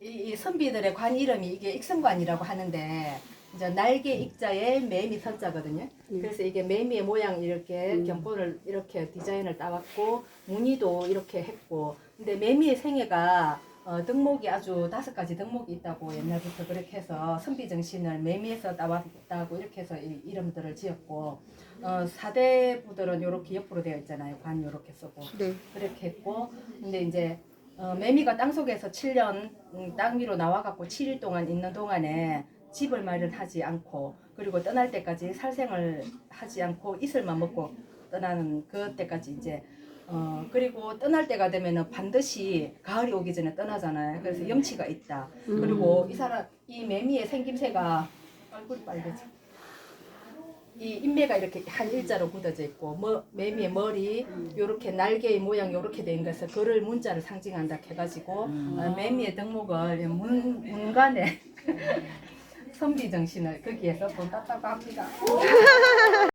이, 이 선비들의 관 이름이 이게 익성관이라고 하는데 이제 날개 익자에 매미 선자거든요. 그래서 이게 매미의 모양 이렇게 견본을 이렇게 디자인을 따왔고 무늬도 이렇게 했고 근데 매미의 생애가 어, 덕목이 아주 다섯 가지 덕목이 있다고 옛날부터 그렇게 해서 선비 정신을 매미에서 따왔다고 이렇게 해서 이 이름들을 지었고 어, 사대 부들은 이렇게 옆으로 되어 있잖아요. 관 이렇게 쓰고 네. 그렇게 했고 근데 이제 어, 매미가 땅 속에서 7년 음, 땅 위로 나와갖고 7일 동안 있는 동안에 집을 마련하지 않고 그리고 떠날 때까지 살생을 하지 않고 이슬만 먹고 떠나는 그때까지 이제 어 그리고 떠날 때가 되면은 반드시 가을이 오기 전에 떠나잖아요. 그래서 염치가 있다. 그리고 이 사람 이 매미의 생김새가 얼굴 빨개져. 이 인매가 이렇게 한 일자로 굳어져 있고 뭐, 매미의 머리 요렇게 날개의 모양 요렇게 된 것을 그를 문자를 상징한다 해가지고 어, 매미의 덕목을 문, 문간에 선비 정신을 거기에서 본땄다고 합니다.